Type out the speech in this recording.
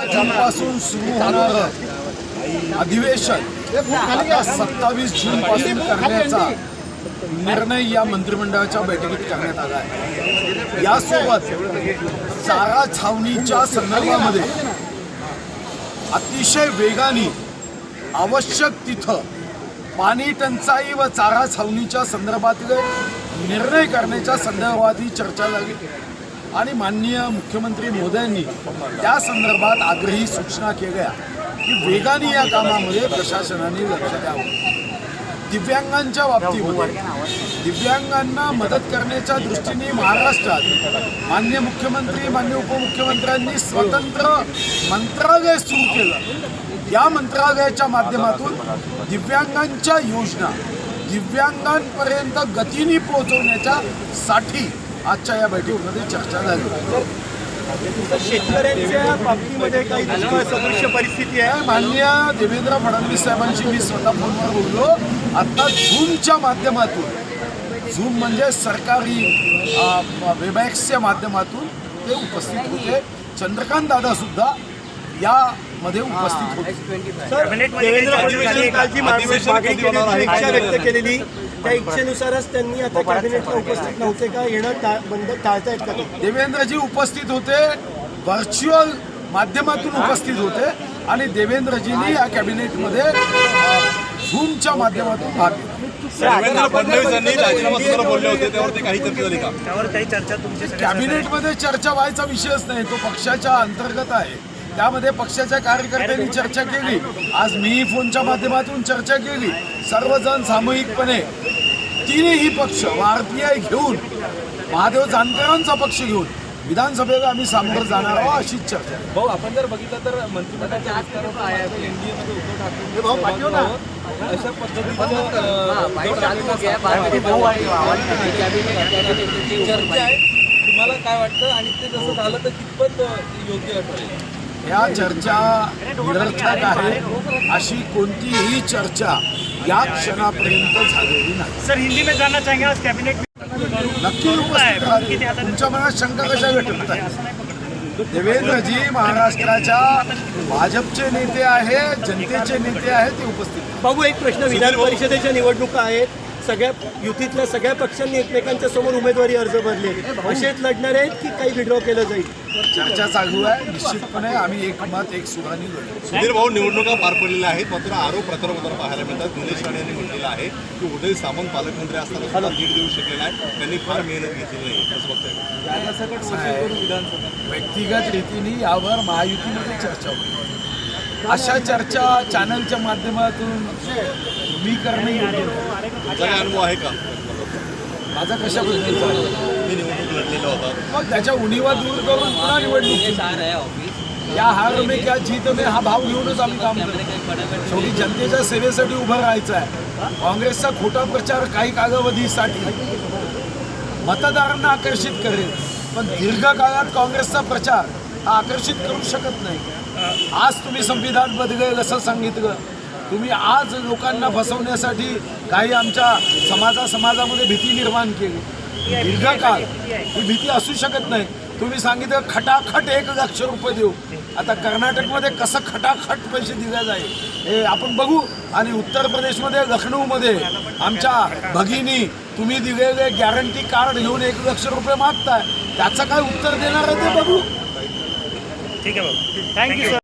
आजपासून सुरू होणार अधिवेशन आता सत्तावीस जून पासून करण्याचा निर्णय या मंत्रिमंडळाच्या बैठकीत करण्यात आला आहे. यासोबत चारा छावणीच्या संदर्भामध्ये अतिशय वेगाने आवश्यक तिथं पाणी टंचाई व चारा छावणीच्या संदर्भातील निर्णय करण्याच्या संदर्भात ही चर्चा झाली. आणि माननीय मुख्यमंत्री मोदयांनी त्या संदर्भात आग्रही सूचना केल्या की वेगाने या कामामध्ये प्रशासनाने लक्ष द्यावं. दिव्यांगांच्या बाबतीमध्ये दिव्यांगांना मदत करण्याच्या दृष्टीने महाराष्ट्रात मान्य मुख्यमंत्री मान्य उपमुख्यमंत्र्यांनी स्वतंत्र मंत्रालय सुरू केलं. या मंत्रालयाच्या माध्यमातून दिव्यांगांच्या योजना दिव्यांगांपर्यंत गतीने पोहोचवण्याच्या साठी आजच्या या बैठकीमध्ये चर्चा झाली. शेतकऱ्यांच्या बाबतीमध्ये काही सदृश्य परिस्थिती आहे? माननीय देवेंद्र फडणवीस साहेबांशी मी स्वतः फोनवर बोललो. आता झूमच्या माध्यमातून झूम म्हणजे सरकारी वेबॅक्सच्या माध्यमातून ते उपस्थित होते. चंद्रकांत दादा सुद्धा यामध्ये उपस्थित होते. सर देवेंद्र फडणवीसांनी त्या इच्छेनुसारच त्यांनी आता कॅबिनेटला उपस्थित नव्हते का येणं बंद टाळतायत का देवेंद्रजी उपस्थित होते व्हर्च्युअल माध्यमातून उपस्थित होते आणि देवेंद्रजींनी या कॅबिनेटमध्ये झूमच्या माध्यमातून भाग घेतला. देवेंद्र फडणवीस यांनी राजीनामा बोलले होते त्यावरती काही चर्चा झाली का? त्यावर काही चर्चा तुमची कॅबिनेटमध्ये चर्चा व्हायचा विषयच नाही तो पक्षाच्या अंतर्गत आहे. त्यामध्ये पक्षाच्या कार्यकर्त्यांनी चर्चा केली. आज मी फोनच्या माध्यमातून चर्चा केली. सर्वजण सामूहिकपणे तिन्ही पक्ष भारतीय घेऊन महादेव जानकरांचा पक्ष घेऊन विधानसभेला आम्ही सामोरं जाणार आहोत अशीच चर्चा. भाऊ आपण जर बघितलं तर मंत्रिमंडळाच्या. अशा पद्धतीचं चर्चा आहे. तुम्हाला काय वाटतं? आणि ते जसं झालं तर कितपत योग्य ठरेल? या चर्चा निरर्थक आहे अशी कोणतीही चर्चा या क्षणापर्यंत झालेली नाही. सर हिंदी में जानना चाहेंगे आज कैबिनेट नक्की उपस्थित तुमच्या मनात शंका कशा व्यक्त आहे देवेंद्रजी महाराष्ट्राच्या भाजपचे नेते आहे जनतेचे नेते आहेत ते उपस्थित आहेत. बाबू एक प्रश्न. विधान परिषदेच्या निवडणुका आहेत. सगळ्या युतीतल्या सगळ्या पक्षांनी एकमेकांच्या समोर उमेदवारी अर्ज भरले. असेच लढणार आहेत की काही विड्रॉ केलं जाईल? चर्चा चालू आहे. निश्चितपणे आम्ही एकमत एक सुरानी सुधीर भाऊ निवडणुका पार पडलेल्या आहेत मात्र आरोप प्रत्यारोप पाहायला मिळतात. निलेश राणे यांनी म्हटलेलं आहे की उदय सामंत पालकमंत्री असताना सुद्धा लीड देऊ शकले नाही त्यांनी फार मेहनत घेतली नाही असं बघताय व्यक्तिगत रीतीने यावर महायुतीमध्ये चर्चा होईल. अशा चर्चा चॅनलच्या माध्यमातून मी करणे. तुमचा काय अनुभव आहे का? माझा कशाबद्दल? झाला मी निवडणूक लढलेला होता. मग त्याच्या उणीवा दूर करून पुन्हा निवडणूक. या हार में क्या जीत में हा भाव घेऊनच आम्ही काम करतो. शेवटी जनतेच्या सेवेसाठी उभं राहायचं आहे. काँग्रेसचा खोटा प्रचार काही कालावधीसाठी मतदारांना आकर्षित करेल. पण दीर्घकाळात काँग्रेसचा प्रचार हा आकर्षित करू शकत नाही. आज तुम्ही संविधान बदलेल असं सांगितलं. तुम्ही आज लोकांना फसवण्यासाठी काही आमच्या समाजा समाजामध्ये भीती निर्माण केली. दीर्घकाळ. ही भीती असू शकत नाही. तुम्ही सांगितलं खटाखट एक लक्ष रुपये देऊ. आता कर्नाटकमध्ये कसं खटाखट पैसे दिले जाईल हे आपण बघू. आणि उत्तर प्रदेशमध्ये लखनौमध्ये आमच्या भगिनी तुम्ही दिलेले गॅरंटी कार्ड घेऊन एक लक्ष रुपये मागताय. त्याचं काय उत्तर देणार आहे ते बघू. ठीक है बाबू थैंक यू सर